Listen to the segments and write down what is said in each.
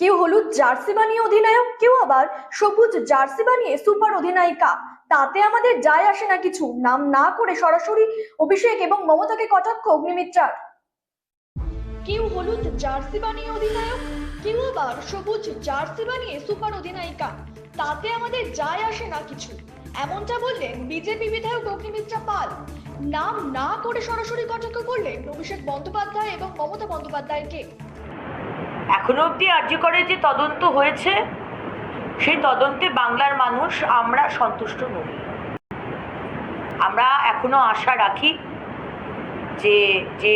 কেউ হলুদ জার্সি বানিয়ে অধিনায়ক, কেউ আবার সবুজ জার্সি বানিয়ে সুপার অধিনায়িকা। তাতে আমাদের যায় আসে না কিছু। নাম না করে সরাসরি অভিষেক এবং মমতাকে কটাক্ষ অগ্নিমিত্রার। কেউ হলুদ জার্সি বানিয়ে অধিনায়ক, কেউ আবার সবুজ জার্সি বানিয়ে সুপার অধিনায়িকা। তাতে আমাদের যায় আসে না কিছু। এমনটা বললেন বিজেপি বিধায়ক অগ্নিমিত্রা পাল। নাম না করে সরাসরি কটাক্ষ করলেন অভিষেক বন্দ্যোপাধ্যায় এবং মমতা বন্দ্যোপাধ্যায়কে। এখনও অবধি আর্যকরের যে তদন্ত হয়েছে, সেই তদন্তে বাংলার মানুষ আমরা সন্তুষ্ট নই। আমরা এখনও আশা রাখি যে যে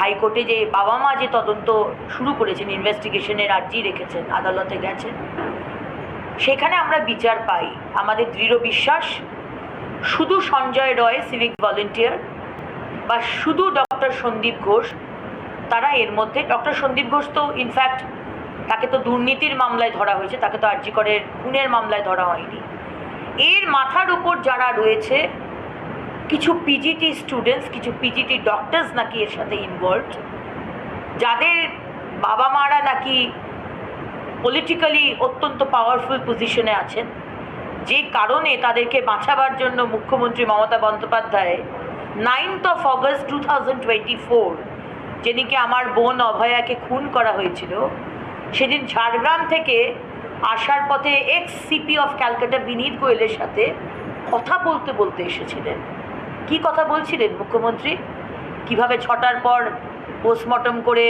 হাইকোর্টে যে বাবা মা যে তদন্ত শুরু করেছেন, ইনভেস্টিগেশনের আর্জি রেখেছেন, আদালতে গেছেন, সেখানে আমরা বিচার পাই। আমাদের দৃঢ় বিশ্বাস, শুধু সঞ্জয় রয়, সিভিক ভলেন্টিয়ার বা শুধু ডক্টর সন্দীপ ঘোষ তারা এর মধ্যে ডক্টর সন্দীপ ঘোষ তো ইনফ্যাক্ট তাকে তো দুর্নীতির মামলায় ধরা হয়েছে, তাকে তো আর্যিকরের খুনের মামলায় ধরা হয়নি। এর মাথার উপর যারা রয়েছে, কিছু পিজিটি স্টুডেন্টস কিছু পিজিটি ডক্টরস নাকি এর সাথে ইনভলভড যাদের বাবা মারা নাকি পলিটিক্যালি অত্যন্ত পাওয়ারফুল পজিশনে আছেন, যে কারণে তাদেরকে বাঁচাবার জন্য মুখ্যমন্ত্রী Mamata Bandyopadhyay ninth of August two thousand twenty four যেদিকে আমার বোন অভয়াকে খুন করা হয়েছিল, সেদিন ঝাড়গ্রাম থেকে আসার পথে ex CP of Calcutta Vineet গোয়েলের সাথে কথা বলতে বলতে এসেছিলেন। কি কথা বলছিলেন মুখ্যমন্ত্রী? কীভাবে ছটার পর পোস্টমর্টম করে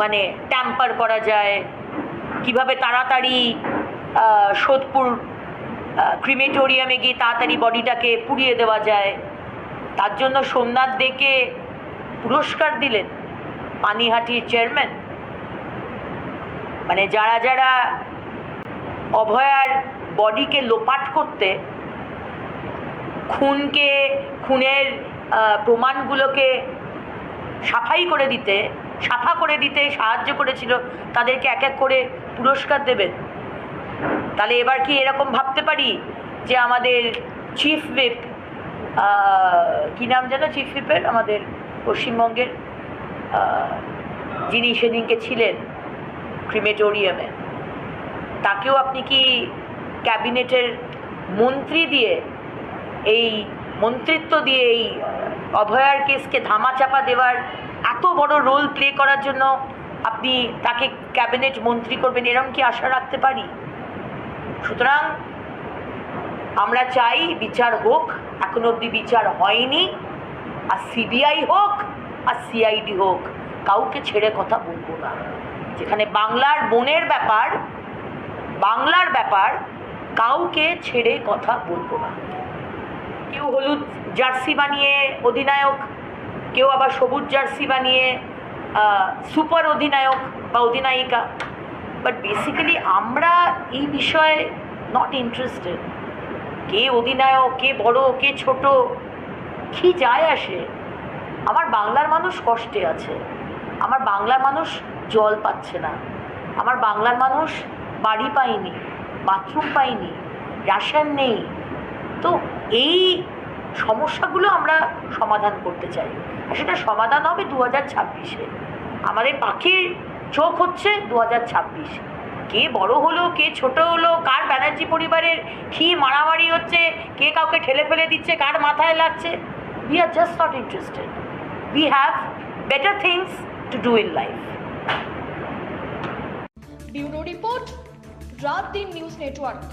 মানে ট্যাম্পার করা যায়? কীভাবে তাড়াতাড়ি সোদপুর ক্রিমেটোরিয়ামে গিয়ে তাড়াতাড়ি বডিটাকে পুড়িয়ে দেওয়া যায়? তার জন্য সোমনাথ দেকে পুরস্কার দিলেন পানিহাটির চেয়ারম্যান। মানে যারা যারা অভয়ার বডিকে লোপাট করতে, খুনকে, খুনের প্রমাণগুলোকে সাফাই করে দিতে, সাফা করে দিতে সাহায্য করেছিল, তাদেরকে এক এক করে পুরস্কার দেবেন। তাহলে এবার কি এরকম ভাবতে পারি যে আমাদের চিফ হুইপ কী নাম যেন চিফ হুইপের? আমাদের পশ্চিমবঙ্গের যিনি সেদিনকে ছিলেন ক্রিমেটোরিয়ামে, তাকেও আপনি কি ক্যাবিনেটের মন্ত্রী দিয়ে এই মন্ত্রিত্ব দিয়ে এই অভয়ার কেসকে ধামাচাপা দেওয়ার এত বড় রোল প্লে করার জন্য আপনি তাকে ক্যাবিনেট মন্ত্রী করবেন, এরম কি আশা রাখতে পারি? সুতরাং আমরা চাই বিচার হোক, এখনও অবধি বিচার হয়নি। আর সিবিআই হোক আর সিআইডি হোক, কাউকে ছেড়ে কথা বলব না। যেখানে বাংলার বোনের ব্যাপার, বাংলার ব্যাপার, কাউকে ছেড়ে কথা বলব না। কেউ হলুদ জার্সি বানিয়ে অধিনায়ক, কেউ আবার সবুজ জার্সি বানিয়ে সুপার অধিনায়ক বা অধিনায়িকা। বাট বেসিক্যালি আমরা এই বিষয়ে নট ইন্টারেস্টেড কে অধিনায়ক, কে বড়, কে ছোট কি যায় আসে। আমার বাংলার মানুষ কষ্টে আছে। আমার বাংলার মানুষ জল পাচ্ছে না। আমার বাংলার মানুষ বাড়ি পায়নি, বাথরুম পায়নি রেশন নেই। তো এই সমস্যাগুলো আমরা সমাধান করতে চাই। আর সেটা সমাধান হবে দু হাজার ছাব্বিশে আমাদের পাখির চোখ হচ্ছে দু হাজার ছাব্বিশ। কে বড় হলো, কে ছোট হলো, কার ব্যানার্জি পরিবারের কি মারামারি হচ্ছে, কে কাউকে ঠেলে ফেলে দিচ্ছে, কার মাথায় লাগছে? We are just not interested. We have better things to do in life. Bureau Report, Raat Din News Network.